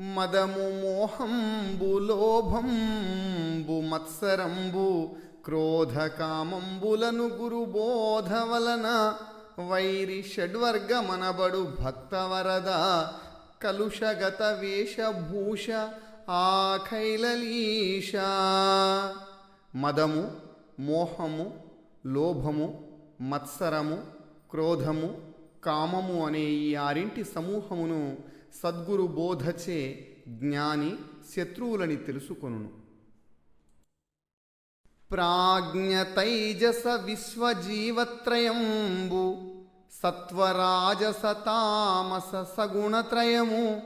మదము మోహంబు లోభంబు మత్సరంబు క్రోధకామంబులను గురుబోధ వలన వైరి షడ్వర్గమనబడు భక్తవరద కలుషగత వేషభూష ఆఖైలలీష. మదము మోహము లోభము మత్సరము క్రోధము కామము అనే ఈ ఆరింటి సమూహమును సద్గురు బోధచే జ్ఞాని శత్రువులని తెలుసుకొను ప్రాజ్ఞతైజస విశ్వజీవత్రయంబు సత్వరాజస తామస సగుణత్రయము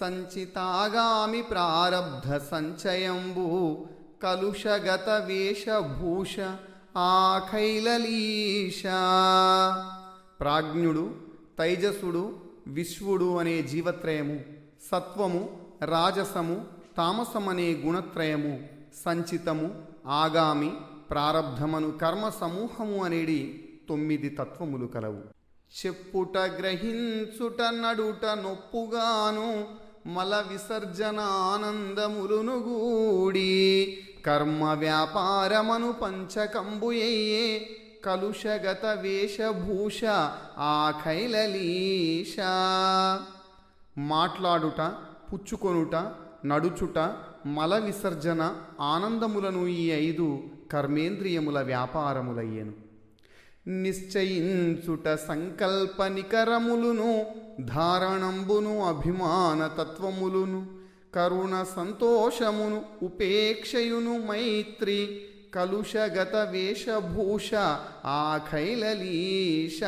సంచితాగామి ప్రారబ్ధ సంచయంబు కలుషగత వేషభూష ఆఖైలలీష. ప్రాజ్ఞుడు తైజసుడు విశ్వుడు అనే జీవత్రయము సత్వము రాజసము తామసమనే గుణత్రయము సంచితము ఆగామి ప్రారబ్ధమను కర్మ సమూహము అనేది తొమ్మిది తత్వములు కలవు. చెప్పుట గ్రహించుట నడుట నొప్పుగాను మల విసర్జన ఆనందములును గూడి కర్మ వ్యాపారమను పంచకంబుయే కలుషగత వేషభూష ఆఖైలలీష మాట్లాడుట పుచ్చుకొనుట నడుచుట మల విసర్జన ఆనందములను ఈ ఐదు కర్మేంద్రియముల వ్యాపారములయ్యను. నిశ్చయించుట సంకల్ప నికరములును ధారణంబును అభిమాన తత్వములును కరుణ సంతోషమును ఉపేక్షయును మైత్రి కలుషగత వేషభూష ఆఖైలలీష.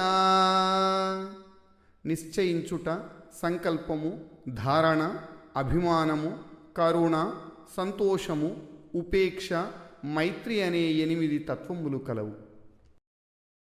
నిశ్చయించుట సంకల్పము ధారణ అభిమానము కరుణ సంతోషము ఉపేక్ష మైత్రి అనే ఎనిమిది తత్వములు కలవు.